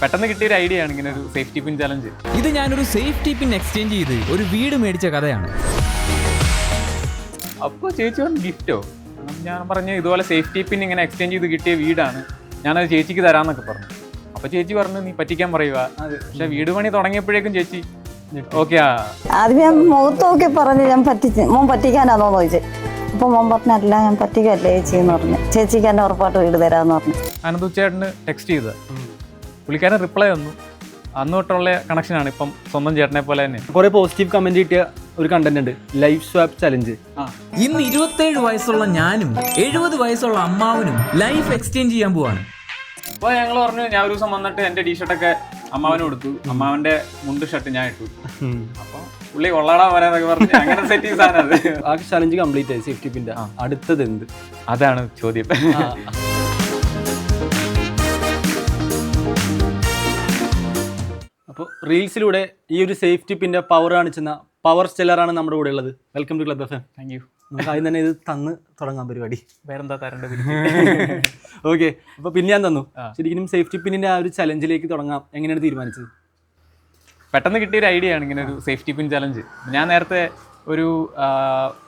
പെട്ടെന്ന് കിട്ടിയ ഒരു ഐഡിയ ആണ് ഇങ്ങനെ ഒരു സേഫ്റ്റി പിൻ ചലഞ്ച് ഇത് ഞാനൊരു സേഫ്റ്റി പിൻ എക്സ്ചേഞ്ച് ചെയ്ത് ഒരു വീട് മേടിച്ച കഥയാണ്. അപ്പോൾ ചേച്ചി പറഞ്ഞു ഗിഫ്റ്റോ ഞാൻ പറഞ്ഞു ഇതുപോലെ സേഫ്റ്റി പിൻ ഇങ്ങനെ എക്സ്ചേഞ്ച് ചെയ്ത് കിട്ടിയ വീടാണ്. ഞാനത് ചേച്ചിക്ക് തരാമെന്നൊക്കെ പറഞ്ഞു. അപ്പോൾ ചേച്ചി പറഞ്ഞു നീ പറ്റിക്കാൻ പറയുക പക്ഷെ വീട് പണി തുടങ്ങിയപ്പോഴേക്കും ചേച്ചി ഓക്കെ ആദ്യം ഞാൻ മുഖത്ത് നോക്കി പറഞ്ഞ് ഞാൻ പറ്റിച്ച് മോൻ പറ്റിക്കാനാണോ ചോദിച്ചു. അപ്പോൾ മോൻ പറഞ്ഞല്ല ഞാൻ പറ്റിക്കല്ലേ ചേച്ചി എന്ന് പറഞ്ഞു. ചേച്ചിക്ക് എന്നെ ഉറപ്പായിട്ട് വീട് തരാമെന്ന് പറഞ്ഞു. അനന്തു ചേട്ടന് ടെക്സ്റ്റ് ചെയ്തത്. പുള്ളിക്കാരൻ റിപ്ലൈ തന്നു അന്ന് തൊട്ടുള്ള കണക്ഷനാണ് ഇപ്പം സ്വന്തം ചേട്ടനെ പോലെ തന്നെ. കുറെ പോസിറ്റീവ് കമന്റ് കിട്ടിയ ഒരു കണ്ടന്റ് ഉണ്ട്. ലൈഫ് സ്വാപ്പ് ചലഞ്ച് ഇന്ന് ഇരുപത്തേഴ് വയസ്സുള്ള ഞാനും എഴുപത് വയസ്സുള്ള അമ്മാവനും ലൈഫ് എക്സ്ചേഞ്ച് ചെയ്യാൻ പോവാണ്. അപ്പോൾ ഞങ്ങൾ പറഞ്ഞു ഞാൻ ഒരു ദിവസം വന്നിട്ട് എന്റെ ടീഷർട്ടൊക്കെ അമ്മാവന് കൊടുത്തു. അമ്മാവന്റെ മുണ്ട് ഷർട്ട് ഞാൻ ഇട്ടു. അപ്പോൾ പുള്ളി കൊള്ളാടാ പറയാന്നൊക്കെ പറഞ്ഞു അങ്ങനെ സെറ്റ് ചെയ്ത സാധനം അത്. ആ ചലഞ്ച് കംപ്ലീറ്റ് ആയി. സേഫ്റ്റി പിന്റെ അടുത്തത് എന്ത്? അതാണ് ചോദ്യം. അപ്പോൾ റീൽസിലൂടെ ഈ ഒരു സേഫ്റ്റി പിന്റെ പവർ കാണിച്ചുന്ന പവർ സ്റ്റെല്ലറാണ് നമ്മുടെ കൂടെ ഉള്ളത്. Welcome to club F M thank you നമുക്ക് ആദ്യം തന്നെ ഇത് തന്ന് തുടങ്ങാൻ പരിപാടി. വേറെന്താ തരേണ്ടത്? ഓക്കെ അപ്പോൾ പിന്നെ ഞാൻ തന്നു. ശരിക്കും സേഫ്റ്റി പിന്നിന്റെ ആ ഒരു ചലഞ്ചിലേക്ക് തുടങ്ങാം. എങ്ങനെയാണ് തീരുമാനിച്ചത്? പെട്ടെന്ന് കിട്ടിയ ഒരു ഐഡിയ ആണ് ഇങ്ങനെ ഒരു സേഫ്റ്റി പിൻ ചലഞ്ച് ഞാൻ നേരത്തെ ഒരു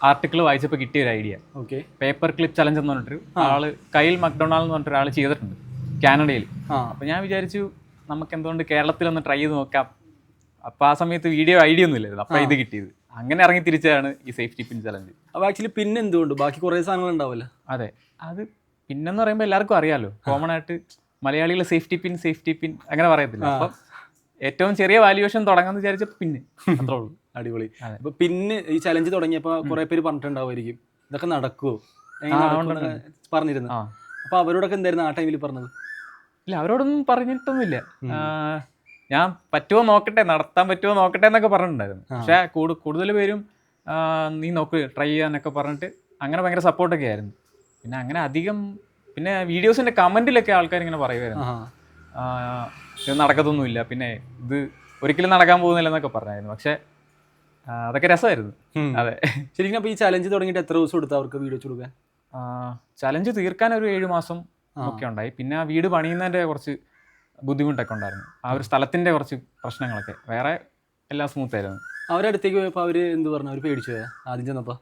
ആർട്ടിക്കിൾ വായിച്ചപ്പോൾ കിട്ടിയ ഒരു idea okay paper clip challenge എന്ന് പറഞ്ഞിട്ടൊരു ആൾ കയ്യിൽ മക്ഡൊണാൾഡ് എന്ന് പറഞ്ഞിട്ട് ഒരാൾ ചെയ്തിട്ടുണ്ട് കാനഡയിൽ ആ. അപ്പോൾ ഞാൻ വിചാരിച്ചു നമുക്ക് എന്തുകൊണ്ട് കേരളത്തിൽ ഒന്ന് ട്രൈ ചെയ്ത് നോക്കാം. അപ്പോൾ ആ സമയത്ത് വീഡിയോ ഐഡിയ ഒന്നും ഇല്ലായിരുന്നു. അപ്പോൾ ഇത് കിട്ടിയത്. അങ്ങനെ ഇറങ്ങി തിരിച്ചതാണ് ഈ സേഫ്റ്റി പിൻ ചലഞ്ച് അപ്പൊ ആക്ച്വലി പിന്നെ എന്തുകൊണ്ട്? ബാക്കി കുറെ സാധനങ്ങൾ ഉണ്ടാവില്ല അതെ. അത് പിന്നെന്ന് പറയുമ്പോൾ എല്ലാവർക്കും അറിയാലോ. കോമൺ ആയിട്ട് മലയാളികൾ സേഫ്റ്റി പിൻ സേഫ്റ്റി പിൻ അങ്ങനെ പറയത്തില്ല. അപ്പം ഏറ്റവും ചെറിയ വാല്യുവേഷൻ തുടങ്ങാന്ന് വിചാരിച്ച പിന്നെ അത്രേ ഉള്ളൂ. അടിപൊളി. അപ്പൊ പിന്നെ ഈ ചലഞ്ച് തുടങ്ങിയപ്പോ കുറെ പേര് പറഞ്ഞിട്ടുണ്ടാവുമായിരിക്കും. ഇതൊക്കെ നടക്കുവോ? പറഞ്ഞിരുന്നു. അപ്പൊ അവരോടൊക്കെ എന്തായിരുന്നു ആ ടൈമിൽ പറഞ്ഞത്? ഇല്ല അവരോടൊന്നും പറഞ്ഞിട്ടൊന്നുമില്ല. ഞാൻ പറ്റുമോ നോക്കട്ടെ നടത്താൻ പറ്റുമോ നോക്കട്ടെ എന്നൊക്കെ പറഞ്ഞിട്ടുണ്ടായിരുന്നു. പക്ഷെ കൂടുതൽ പേരും നീ നോക്ക് ട്രൈ ചെയ്യാന്നൊക്കെ പറഞ്ഞിട്ട് അങ്ങനെ ഭയങ്കര സപ്പോർട്ടൊക്കെ ആയിരുന്നു. പിന്നെ അങ്ങനെ അധികം പിന്നെ വീഡിയോസിന്റെ കമന്റിലൊക്കെ ആൾക്കാർ ഇങ്ങനെ പറയുമായിരുന്നു ഇത് നടക്കത്തൊന്നുമില്ല പിന്നെ ഇത് ഒരിക്കലും നടക്കാൻ പോകുന്നില്ല എന്നൊക്കെ പറഞ്ഞായിരുന്നു. പക്ഷെ അതൊക്കെ രസമായിരുന്നു. അതെ. ശരിക്കും അപ്പൊ ഈ ചലഞ്ച് തുടങ്ങിയിട്ട് എത്ര ദിവസം എടുത്തു അവർക്ക് വീഡിയോ കൊടുക്കാൻ ചലഞ്ച് തീർക്കാൻ ഒരു ഏഴ് മാസം ഒക്കെ ഉണ്ടായി. പിന്നെ ആ വീട് പണിയുന്നതിന്റെ കുറച്ച് ബുദ്ധിമുട്ടൊക്കെ ഉണ്ടായിരുന്നു. ആ ഒരു സ്ഥലത്തിന്റെ കുറച്ച് പ്രശ്നങ്ങളൊക്കെ. വേറെ എല്ലാം സ്മൂത്ത് ആയിരുന്നു. അവരുടെ അടുത്തേക്ക് പോയപ്പോൾ അവർ എന്ത് പറഞ്ഞു? അവർ പേടിച്ചു? ആദ്യം ചെന്നപ്പോൾ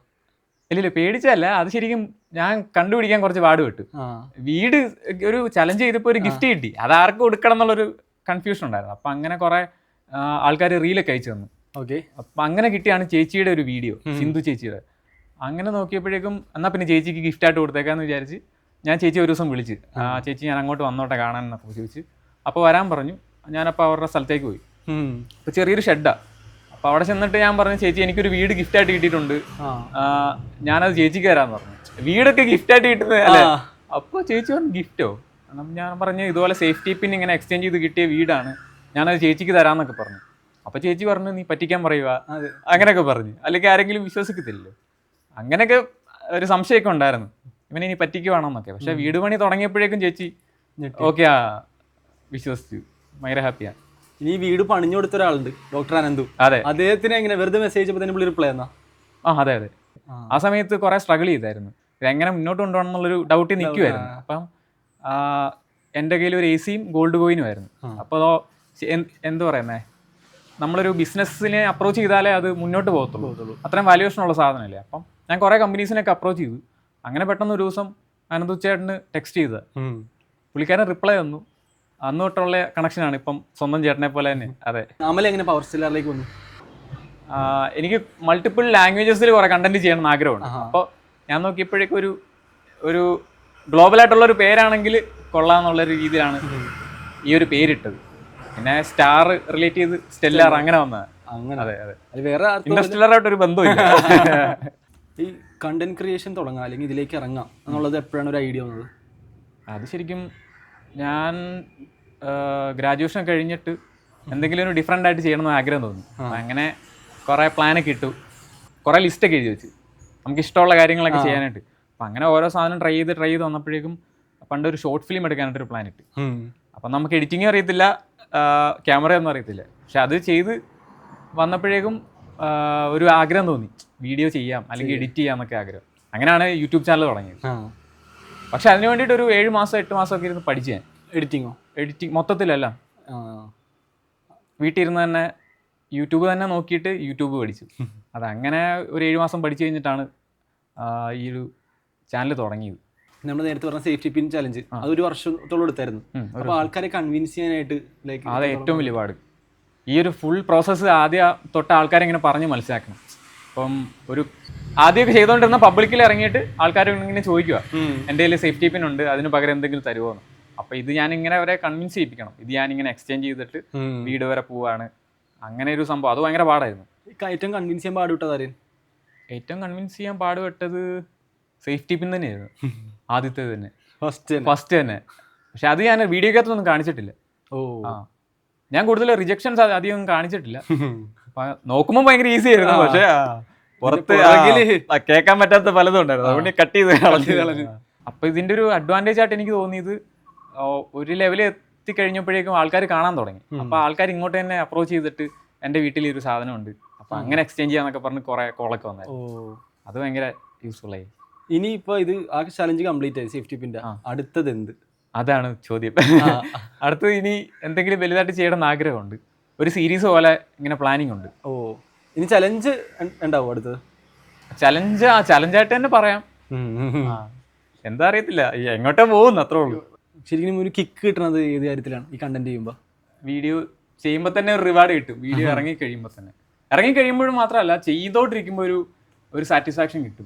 ഇല്ലില്ല പേടിച്ചല്ല അത് ശരിക്കും ഞാൻ കണ്ടുപിടിക്കാൻ കുറച്ച് പാട് പെട്ടു. വീട് ഒരു ചലഞ്ച് ചെയ്തപ്പോൾ ഒരു ഗിഫ്റ്റ് കിട്ടി. അത് ആർക്കും കൊടുക്കണം എന്നുള്ളൊരു കൺഫ്യൂഷൻ ഉണ്ടായിരുന്നു. അപ്പം അങ്ങനെ കുറേ ആൾക്കാർ റീലൊക്കെ അയച്ചു തന്നു. ഓക്കെ അപ്പം അങ്ങനെ കിട്ടിയാണ് ചേച്ചിയുടെ ഒരു വീഡിയോ സിന്ധു ചേച്ചിയുടെ. അങ്ങനെ നോക്കിയപ്പോഴേക്കും എന്നാൽ പിന്നെ ചേച്ചിക്ക് ഗിഫ്റ്റായിട്ട് ആയിട്ട് കൊടുത്തേക്കാന്ന് വിചാരിച്ച് ഞാൻ ചേച്ചി ഒരു ദിവസം വിളിച്ച്. ആ ചേച്ചി ഞാൻ അങ്ങോട്ട് വന്നോട്ടെ കാണാൻ എന്നൊക്കെ ചോദിച്ച്. അപ്പോൾ വരാൻ പറഞ്ഞു. ഞാനപ്പോൾ അവരുടെ സ്ഥലത്തേക്ക് പോയി. അപ്പോൾ ചെറിയൊരു ഷെഡാണ് അപ്പോൾ അവിടെ ചെന്നിട്ട് ഞാൻ പറഞ്ഞു ചേച്ചി എനിക്കൊരു വീട് ഗിഫ്റ്റ് ആയിട്ട് കിട്ടിയിട്ടുണ്ട്. ഞാനത് ചേച്ചിക്ക് തരാമെന്ന് പറഞ്ഞു. വീടൊക്കെ ഗിഫ്റ്റ് ആയിട്ട് കിട്ടുന്നത് അല്ലേ? അപ്പോൾ ചേച്ചി പറഞ്ഞു ഗിഫ്റ്റോ? ഞാൻ പറഞ്ഞു ഇതുപോലെ സേഫ്റ്റി പിൻ ഇങ്ങനെ എക്സ്ചേഞ്ച് ചെയ്ത് കിട്ടിയ വീടാണ്. ഞാനത് ചേച്ചിക്ക് തരാമെന്നൊക്കെ പറഞ്ഞു. അപ്പോൾ ചേച്ചി പറഞ്ഞു നീ പറ്റിക്കാൻ പറയുക അങ്ങനെയൊക്കെ പറഞ്ഞു. അല്ലെങ്കിൽ ആരെങ്കിലും വിശ്വസിക്കത്തില്ലല്ലോ. അങ്ങനെയൊക്കെ ഒരു സംശയമൊക്കെ ഉണ്ടായിരുന്നു. ഇവനെ ഇനി പറ്റിക്കുവാണെന്നൊക്കെ. പക്ഷെ വീട് പണി തുടങ്ങിയപ്പോഴേക്കും ചേച്ചി. ഓക്കെ ആ വിശ്വസിച്ചു. ഭയങ്കര ഹാപ്പിയാ. ഇനി ഈ വീട് പണിഞ്ഞു കൊടുത്ത ഒരാളുണ്ട് ഡോക്ടർ അനന്തു. അതെ. അദ്ദേഹത്തിന് എങ്ങനെ വെറുതെ മെസ്സേജ് തന്നെ പുള്ളി റിപ്ലൈ എന്നാ ആ അതെ അതെ. ആ. സമയത്ത് കുറെ സ്ട്രഗിൾ ചെയ്തായിരുന്നു. എങ്ങനെ മുന്നോട്ട് കൊണ്ടുപോകണം എന്നുള്ളൊരു ഡൗട്ടിൽ നിൽക്കുമായിരുന്നു അപ്പം എന്റെ കയ്യിൽ ഒരു എ സിയും ഗോൾഡ് കോയിനും ആയിരുന്നു. അപ്പോൾ എന്ത് പറയുന്നേ? നമ്മളൊരു ബിസിനസ്സിനെ അപ്രോച്ച് ചെയ്താലേ അത് മുന്നോട്ട് പോകത്തുള്ളൂ. അത്രയും വാല്യുവേഷൻ ഉള്ള സാധനമല്ലേ. അപ്പം ഞാൻ കുറേ കമ്പനീസിനൊക്കെ അപ്രോച്ച് ചെയ്തു. അങ്ങനെ പെട്ടെന്ന് ഒരു ദിവസം അനന്തു ചേട്ടന് ടെക്സ്റ്റ് ചെയ്തത്. പുള്ളിക്കാരൻ റിപ്ലൈ വന്നു. അന്ന് തൊട്ടുള്ള കണക്ഷനാണ് ഇപ്പം സ്വന്തം ചേട്ടനെ പോലെ തന്നെ. അതെ. അമൽ എങ്ങനെ പവർ സ്റ്റില്ലറിലേക്ക് വന്നു? എനിക്ക് മൾട്ടിപ്പിൾ ലാംഗ്വേജസിൽ കുറെ കണ്ടന്റ് ചെയ്യണം എന്ന് ആഗ്രഹമാണ് അപ്പോൾ ഞാൻ നോക്കിയപ്പോഴേക്കും ഒരു ഒരു ഗ്ലോബൽ ആയിട്ടുള്ള ഒരു പേരാണെങ്കിൽ കൊള്ളാന്നുള്ള ഒരു രീതിയിലാണ് ഈ ഒരു പേരിട്ടത്. പിന്നെ സ്റ്റാർ റിലേറ്റ് ചെയ്ത് സ്റ്റെല്ലാർ അങ്ങനെ വന്നതാണ് അങ്ങനെ. അതെ അതെ. വേറെ ഇൻഡസ്ട്രിയലർ ഒരു ബന്ധമില്ല ഈ കണ്ടന്റ് ക്രിയേഷൻ തുടങ്ങാം അല്ലെങ്കിൽ ഇതിലേക്ക് ഇറങ്ങാം എന്നുള്ളത് എപ്പോഴാണ് ഒരു ഐഡിയ വന്നത്? അത് ശരിക്കും ഞാൻ ഗ്രാജുവേഷൻ കഴിഞ്ഞിട്ട് എന്തെങ്കിലും ഒരു ഡിഫറെന്റ് ആയിട്ട് ചെയ്യണമെന്ന് ആഗ്രഹം തോന്നി. അങ്ങനെ കുറേ പ്ലാനൊക്കെ ഇട്ടു. കുറേ ലിസ്റ്റൊക്കെ എഴുതി വെച്ച്. നമുക്ക് ഇഷ്ടമുള്ള കാര്യങ്ങളൊക്കെ ചെയ്യാനായിട്ട്. അപ്പം അങ്ങനെ ഓരോ സാധനം ട്രൈ ചെയ്ത് ട്രൈ ചെയ്ത് വന്നപ്പോഴേക്കും പണ്ട് ഒരു ഷോർട്ട് ഫിലിം എടുക്കാനായിട്ട് ഒരു പ്ലാൻ ഇട്ട്. അപ്പം നമുക്ക് എഡിറ്റിംഗ് അറിയത്തില്ല ക്യാമറയൊന്നും അറിയത്തില്ല. പക്ഷെ അത് ചെയ്ത് വന്നപ്പോഴേക്കും ഒരു ആഗ്രഹം തോന്നി. വീഡിയോ ചെയ്യാം അല്ലെങ്കിൽ എഡിറ്റ് ചെയ്യാം എന്നൊക്കെ ആഗ്രഹം. അങ്ങനെയാണ് യൂട്യൂബ് ചാനൽ തുടങ്ങിയത്. പക്ഷെ അതിന് വേണ്ടിയിട്ട് ഒരു ഏഴ് മാസം എട്ട് മാസം ഒക്കെ ഇരുന്ന് പഠിച്ചു ഞാൻ. എഡിറ്റിങ്ങോ എഡിറ്റിംഗ് മൊത്തത്തിലല്ല. വീട്ടിലിരുന്ന് വീട്ടിൽ ഇരുന്ന് തന്നെ യൂട്യൂബ് തന്നെ നോക്കിയിട്ട് യൂട്യൂബ് പഠിച്ചു. അതങ്ങനെ ഒരു ഏഴ് മാസം പഠിച്ചു കഴിഞ്ഞിട്ടാണ് ഈ ഒരു ചാനൽ തുടങ്ങിയത്. നമ്മൾ നേരത്തെ പറഞ്ഞ സേഫ്റ്റി പിൻ ചലഞ്ച് ഒരു വർഷത്തോളം എടുത്തായിരുന്നു. അപ്പോൾ ആൾക്കാരെ കൺവിൻസ് ചെയ്യാനായിട്ട് ലൈക്ക് അത് ഏറ്റവും വലിയ പാട്. ഈ ഒരു ഫുൾ പ്രോസസ്സ് ആദ്യ തൊട്ട ആൾക്കാരെ ഇങ്ങനെ പറഞ്ഞ് മനസ്സിലാക്കണം. അപ്പം ഒരു ആദ്യമൊക്കെ ചെയ്തുകൊണ്ടിരുന്ന പബ്ലിക്കിൽ ഇറങ്ങിയിട്ട് ആൾക്കാർ ഇങ്ങനെ ചോദിക്കുക എന്റെ കയ്യിൽ സേഫ്റ്റി പിൻ ഉണ്ട് അതിന് പകരം എന്തെങ്കിലും തരുമോ എന്ന്. അപ്പൊ ഇത് ഞാൻ ഇങ്ങനെ അവരെ കൺവിൻസ് ചെയ്യിപ്പിക്കണം. ഇത് ഞാൻ ഇങ്ങനെ എക്സ്ചേഞ്ച് ചെയ്തിട്ട് വീട് വരെ പോവാണ്. അങ്ങനെ ഒരു സംഭവം. അത് ഭയങ്കര പാടായിരുന്നു. ഏറ്റവും കൺവിൻസ് ചെയ്യാൻ പാടുപെട്ടതാരും ഏറ്റവും കൺവിൻസ് ചെയ്യാൻ പാടുപെട്ടത് സേഫ്റ്റി പിൻ തന്നെയായിരുന്നു. ആദ്യത്തേത് തന്നെ. ഫസ്റ്റ് ഫസ്റ്റ് തന്നെ. പക്ഷെ അത് ഞാൻ വീഡിയോക്കകത്തൊന്നും കാണിച്ചിട്ടില്ല. ഓ. ഞാൻ കൂടുതൽ റിജക്ഷൻസ് അധികം കാണിച്ചിട്ടില്ല. നോക്കുമ്പോൾ ഭയങ്കര ഈസി ആയിരുന്നു. പക്ഷേ പുറത്ത് കേൾക്കാൻ പറ്റാത്ത പലതും ഉണ്ടായിരുന്നു. അതുകൊണ്ട് കട്ട് ചെയ്ത് അപ്പൊ ഇതിന്റെ ഒരു അഡ്വാന്റേജ് ആയിട്ട് എനിക്ക് തോന്നിയത് ഒരു ലെവലിൽ എത്തിക്കഴിഞ്ഞപ്പോഴേക്കും ആൾക്കാർ കാണാൻ തുടങ്ങി. അപ്പൊ ആൾക്കാർ ഇങ്ങോട്ട് തന്നെ അപ്രോച്ച് ചെയ്തിട്ട് എന്റെ വീട്ടിൽ ഈ ഒരു സാധനമുണ്ട്. അപ്പൊ അങ്ങനെ എക്സ്ചേഞ്ച് ചെയ്യാന്നൊക്കെ പറഞ്ഞ് കുറെ കോളൊക്കെ വന്നത് അത് ഭയങ്കര യൂസ്ഫുൾ ആയി. ഇനി ഇപ്പൊ ഇത് ആ ചലഞ്ച് കംപ്ലീറ്റ് ആയി. സേഫ്റ്റി പിന്റെ. അടുത്തത് എന്ത്? അതാണ് ചോദ്യം. അടുത്തത് ഇനി എന്തെങ്കിലും വലുതായിട്ട് ചെയ്യണമെന്ന് ആഗ്രഹമുണ്ട്. ഒരു സീരീസ് പോലെ ഇങ്ങനെ പ്ലാനിങ് ഉണ്ട്. ഓ ഇനി ചലഞ്ച് ഉണ്ടാവും അടുത്തത്? ചലഞ്ച് ആ ചലഞ്ചായിട്ട് തന്നെ പറയാം. എന്താ അറിയത്തില്ല. എങ്ങോട്ടേ പോകുന്നു അത്രേ ഉള്ളൂ. ശരിക്കും ഒരു കിക്ക് കിട്ടണത് ഏത് കാര്യത്തിലാണ് ഈ കണ്ടന്റ് ചെയ്യുമ്പോൾ വീഡിയോ ചെയ്യുമ്പോൾ തന്നെ ഒരു റിവാർഡ് കിട്ടും. വീഡിയോ ഇറങ്ങി കഴിയുമ്പോൾ തന്നെ. ഇറങ്ങി കഴിയുമ്പോഴും മാത്രമല്ല ചെയ്തോണ്ടിരിക്കുമ്പോൾ ഒരു ഒരു സാറ്റിസ്ഫാക്ഷൻ കിട്ടും.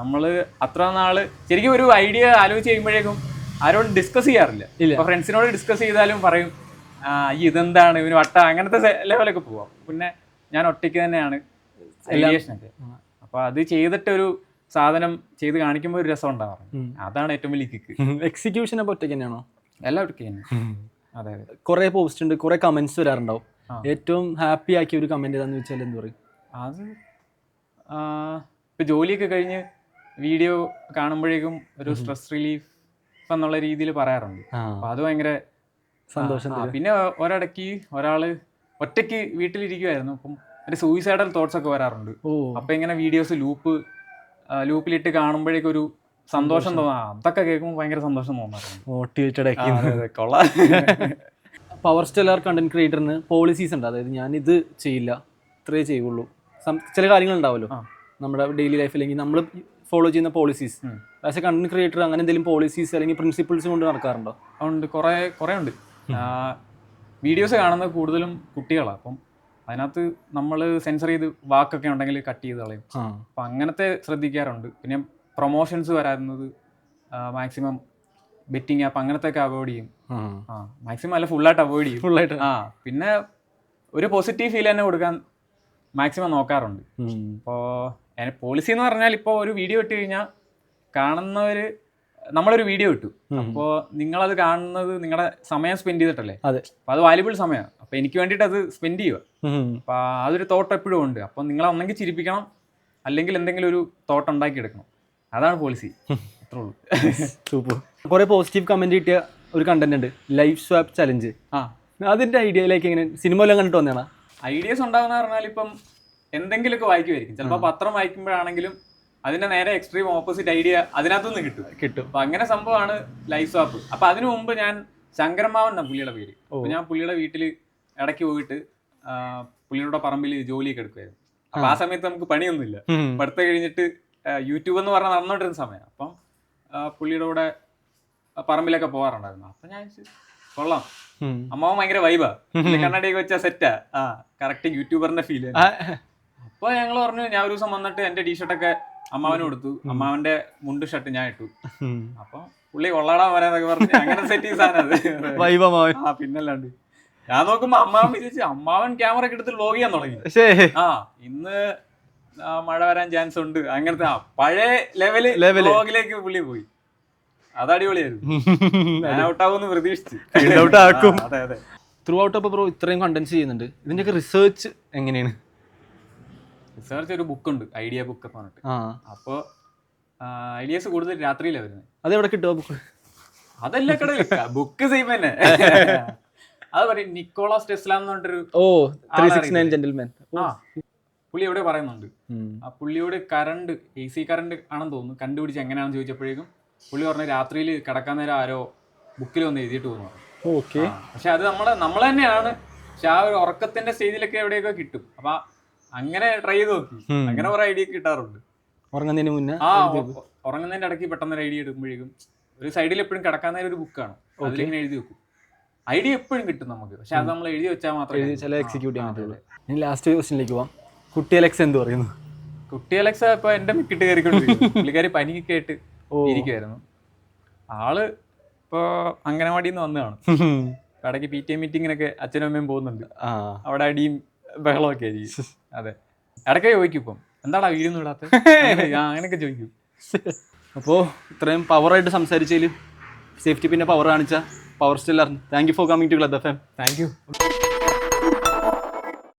നമ്മൾ അത്ര നാൾ ശരിക്കും ഒരു ഐഡിയ ആലോചിച്ച് കഴിയുമ്പോഴേക്കും ആരോടും ഡിസ്കസ് ചെയ്യാറില്ല. ഫ്രണ്ട്സിനോട് ഡിസ്കസ് ചെയ്താലും പറയും ഇതെന്താണ്? ഇവന് വട്ട. അങ്ങനത്തെ ലെവലൊക്കെ പോവാം. പിന്നെ ഞാൻ ഒറ്റയ്ക്ക് തന്നെയാണ് അപ്പൊ അത് ചെയ്തിട്ട് ഒരു സാധനം ചെയ്ത് കാണിക്കുമ്പോൾ ഒരു രസം ഉണ്ടാവാറ്. അതാണ് ഏറ്റവും വലിയ കിക്ക് എക്സിക്യൂഷൻ അപ്പൊ ഒറ്റയ്ക്ക് തന്നെയാണോ? എല്ലാം ഒറ്റയ്ക്ക് തന്നെ. അതെ കുറെ പോസ്റ്റ് ഉണ്ട് കുറെ കമന്റ്സ് വരാറുണ്ടാവും. ഏറ്റവും ഹാപ്പി ആക്കിയ ഒരു കമന്റ് ഏതാന്ന് വെച്ചാൽ എന്ത് പറയും? അത് ഇപ്പൊ ജോലിയൊക്കെ കഴിഞ്ഞ് വീഡിയോ കാണുമ്പോഴേക്കും ഒരു സ്ട്രെസ് റിലീഫ് എന്നുള്ള രീതിയിൽ പറയാറുണ്ട്. അപ്പൊ അത് ഭയങ്കര സന്തോഷം പിന്നെ ഒരിടയ്ക്ക് ഒരാൾ ഒറ്റയ്ക്ക് വീട്ടിലിരിക്കുമായിരുന്നു അപ്പം ഒരു സൂയിസൈഡൽ തോട്ട്സ് ഒക്കെ വരാറുണ്ട്. ഓ. അപ്പൊ ഇങ്ങനെ വീഡിയോസ് ലൂപ്പ് ലൂപ്പിലിട്ട് കാണുമ്പോഴേക്കും ഒരു സന്തോഷം തോന്നാ. അതൊക്കെ കേൾക്കുമ്പോൾ ഭയങ്കര സന്തോഷം തോന്നാറുണ്ട്. കൊള്ളാം. പവർ സ്റ്റെല്ലാർ കണ്ടന്റ് ക്രിയേറ്ററിന് പോളിസീസ് ഉണ്ട്. അതായത് ഞാൻ ഇത് ചെയ്യില്ല. ഇത്രേ ചെയ്യുള്ളൂ. ചില കാര്യങ്ങൾ ഉണ്ടാവുമല്ലോ നമ്മുടെ ഡെയിലി ലൈഫ് അല്ലെങ്കിൽ നമ്മൾ ഫോളോ ചെയ്യുന്ന policies as a content creator അങ്ങനെ എന്തെങ്കിലും പോളിസീസ് അല്ലെങ്കിൽ പ്രിൻസിപ്പിൾസ് കൊണ്ട് നടക്കാറുണ്ടോ? ഉണ്ട് കുറേ കുറേ ഉണ്ട്. വീഡിയോസ് കാണുന്നത് കൂടുതലും കുട്ടികളാണ് അപ്പം അതിനകത്ത് നമ്മൾ സെൻസർ ചെയ്ത് വാക്കൊക്കെ ഉണ്ടെങ്കിൽ കട്ട് ചെയ്ത് കളയും. അപ്പം അങ്ങനത്തെ ശ്രദ്ധിക്കാറുണ്ട്. പിന്നെ പ്രൊമോഷൻസ് വരാറുന്നത് മാക്സിമം ബെറ്റിംഗ് ആപ്പ് അങ്ങനത്തെ ഒക്കെ അവോയ്ഡ് ചെയ്യും. ആ. മാക്സിമം അല്ല ഫുള്ളായിട്ട് അവോയ്ഡ് ചെയ്യും. ഫുള്ളായിട്ട് ആ പിന്നെ ഒരു പോസിറ്റീവ് ഫീൽ തന്നെ കൊടുക്കാൻ മാക്സിമം നോക്കാറുണ്ട്. ഇപ്പോൾ പോളിസി എന്ന് പറഞ്ഞാൽ ഇപ്പോൾ ഒരു വീഡിയോ ഇട്ട് കഴിഞ്ഞാൽ കാണുന്നവർ നമ്മളൊരു വീഡിയോ ഇട്ടു. അപ്പോൾ നിങ്ങളത് കാണുന്നത് നിങ്ങളുടെ സമയം സ്പെൻഡ് ചെയ്തിട്ടല്ലേ? അതെ. അപ്പോൾ അത് വാല്യുബിൾ സമയമാണ് അപ്പോൾ എനിക്ക് വേണ്ടിയിട്ട് അത് സ്പെൻഡ് ചെയ്യുക. അപ്പോൾ അതൊരു തോട്ട് എപ്പോഴും ഉണ്ട്. അപ്പോൾ നിങ്ങളെ ഒന്നെങ്കിൽ ചിരിപ്പിക്കണം അല്ലെങ്കിൽ എന്തെങ്കിലും ഒരു തോട്ട് ഉണ്ടാക്കിയെടുക്കണം. അതാണ് പോളിസി അത്രേ ഉള്ളൂ. സൂപ്പർ കുറേ പോസിറ്റീവ് കമന്റ് കിട്ടിയ ഒരു കണ്ടന്റ് ഉണ്ട്. ലൈഫ് സ്വാപ്പ് ചലഞ്ച് ആ. അതിന്റെ ഐഡിയയിലേക്ക് എങ്ങനെ? സിനിമ എല്ലാം കണ്ടിട്ട് വന്നേണ ഐഡിയസ് ഉണ്ടാകുന്ന പറഞ്ഞാൽ ഇപ്പം എന്തെങ്കിലുമൊക്കെ വായിക്കുമായിരിക്കും. ചിലപ്പോൾ പത്രം വായിക്കുമ്പോഴാണെങ്കിലും അതിന്റെ നേരെ എക്സ്ട്രീം ഓപ്പോസിറ്റ് ഐഡിയ അതിനകത്തുനിന്ന് കിട്ടും. കിട്ടും. അപ്പൊ അങ്ങനെ സംഭവമാണ് ലൈഫ് സ്വാപ്പ് അപ്പൊ അതിനു മുമ്പ് ഞാൻ ശങ്കരമാവൻ എന്ന പുള്ളിയുടെ പേര്. അപ്പൊ ഞാൻ പുള്ളിയുടെ വീട്ടിൽ ഇടയ്ക്ക് പോയിട്ട് പുലിയുടെ പുള്ളിയുടെ പറമ്പിൽ ജോലിയൊക്കെ എടുക്കുമായിരുന്നു അപ്പൊ ആ. സമയത്ത് നമുക്ക് പണിയൊന്നുമില്ല. പഠിത്തം കഴിഞ്ഞിട്ട് യൂട്യൂബ് എന്ന് പറഞ്ഞാൽ നടന്നോണ്ടിരുന്ന സമയം. അപ്പം പുള്ളിയുടെ കൂടെ പറമ്പിലൊക്കെ പോകാറുണ്ടായിരുന്നു. അപ്പൊ ഞാൻ കൊള്ളാം. അമ്മാവൻ ഭയങ്കര വൈബാ കണ്ണാടിയൊക്കെ വെച്ചാ സെറ്റാ ആ. കറക്റ്റ് യൂട്യൂബറിന്റെ ഫീൽ അപ്പൊ ഞങ്ങൾ പറഞ്ഞു ഞാൻ ഒരു ദിവസം വന്നിട്ട് എന്റെ ടീഷർട്ടൊക്കെ അമ്മാവന് കൊടുത്തു. അമ്മാവന്റെ മുണ്ട് ഷർട്ട് ഞാൻ ഇട്ടു. അപ്പൊ പുള്ളി കൊള്ളാടാ വരാന്നൊക്കെ പറഞ്ഞു അങ്ങനെ സെറ്റ് ചെയ്ത് സാധനം അത്. വൈബമാവൻ ആ പിന്നല്ലാണ്ട്. ഞാൻ നോക്കുമ്പോ അമ്മാവൻ വിചാരിച്ചു അമ്മാവൻ ക്യാമറ ഒക്കെ എടുത്ത് ലോഗ് ചെയ്യാൻ തുടങ്ങി. ആ ഇന്ന് മഴ വരാൻ ചാൻസ് ഉണ്ട്. അങ്ങനത്തെ പഴയ ലെവൽ. ലോഗിലേക്ക് പുള്ളി പോയി. അത് അടിപൊളിയായിരുന്നു. ഔട്ട് ഔട്ടാവുമെന്ന് പ്രതീക്ഷിച്ചു. Out ആക്കും. അതെ അതെ. ത്രൂ ഔട്ട് അപ്പോൾ ബ്രോ ഇത്രയും കണ്ടൻസ് ചെയ്യുന്നുണ്ട്. ഇതിന്റെയൊക്കെ റിസർച്ച് എങ്ങനെയാണ്? റിസർച്ച് ഒരു ബുക്ക് ഉണ്ട് ഐഡിയ ബുക്ക് എന്ന് പറഞ്ഞിട്ട്. ആ. അപ്പോൾ ഐഡിയാസ് കൂടുതൽ രാത്രിയിലാണ് വരുന്നത് അതെവിടെ കിട്ടുക ബുക്ക് അതല്ല കടയിൽ ബുക്ക് സെയിം തന്നെ. അത് പറയും നിക്കോളാസ് ടെസ്ല എന്ന് പറഞ്ഞിട്ടൊരു ഓ ത്രീ സിക്സ് നയൻ ജെന്റിൽമാൻ ആ പുള്ളി എവിടെ പറയുന്നുണ്ട്? ആ പുള്ളിയോട് കറണ്ട് എ സി കറണ്ട് ആണെന്ന് തോന്നുന്നു. കണ്ടുപിടിച്ച് എങ്ങനെയാണെന്ന് ചോദിച്ചപ്പോഴേക്കും പുള്ളി പറഞ്ഞ രാത്രിയിൽ കിടക്കാൻ നേരം ആരോ ബുക്കിൽ വന്ന് എഴുതിയിട്ട് പോകുന്നു. ഓക്കെ. പക്ഷെ അത് നമ്മളെ നമ്മൾ തന്നെയാണ്. പക്ഷെ ആ ഒരു ഉറക്കത്തിന്റെ സ്റ്റേജിലൊക്കെ എവിടെയൊക്കെ കിട്ടും. അപ്പൊ അങ്ങനെ ട്രൈ ചെയ്ത് നോക്കി. അങ്ങനെ കുറെ ഐഡിയ കിട്ടാറുണ്ട്. ഉറങ്ങുന്നതിന് മുന്നേ ആ ഉറങ്ങുന്നതിന്റെ ഇടയ്ക്ക് പെട്ടെന്ന് ഒരു ഐഡിയ എടുക്കുമ്പോഴേക്കും ഒരു സൈഡിൽ എപ്പോഴും കിടക്കാൻ നേരം ഒരു ബുക്കാണ് അതിലിങ്ങനെ എഴുതി വെക്കും. ഐഡിയ എപ്പോഴും കിട്ടും നമുക്ക്. പക്ഷെ അത് നമ്മൾ എഴുതി വെച്ചാൽ മാത്രമേ എഴുതി ചില എക്സിക്യൂട്ട് ചെയ്യാൻ പറ്റുള്ളൂ. ഇനി ലാസ്റ്റ് ക്വസ്റ്റിനിലേക്ക് പോവാം. കുട്ടി അലക്സ് എന്ത് പറയുന്നു? കുട്ടി അലക്സ ഇപ്പൊ എന്റെ മിക്കിട്ട് കയറിക്കൊണ്ടിരിക്കും പുള്ളിക്കാരി പനിയൊക്കെ ആയിട്ട് ഇരിക്കുവായിരുന്നു. ആൾ ഇപ്പോ അംഗനവാടിയിൽ നിന്ന് വന്നതാണ് ഇടയ്ക്ക് പി ടി എ മീറ്റിങ്ങിനൊക്കെ അച്ഛനും അമ്മയും പോകുന്നുണ്ട്. ആ. അവിടെ അടിയും ബഹളമൊക്കെ ആയിരിക്കും. അതെ. ഇടയ്ക്ക് ചോദിക്കും ഇപ്പം എന്താടാ വീരൊന്നും ഇടാത്ത അങ്ങനെയൊക്കെ ചോദിക്കും. അപ്പോ ഇത്രയും പവറായിട്ട് സംസാരിച്ചതിൽ സേഫ്റ്റി പിന്നെ പവർ കാണിച്ച. Power സ്റ്റില്ലറിന് thank you for coming to club F M thank you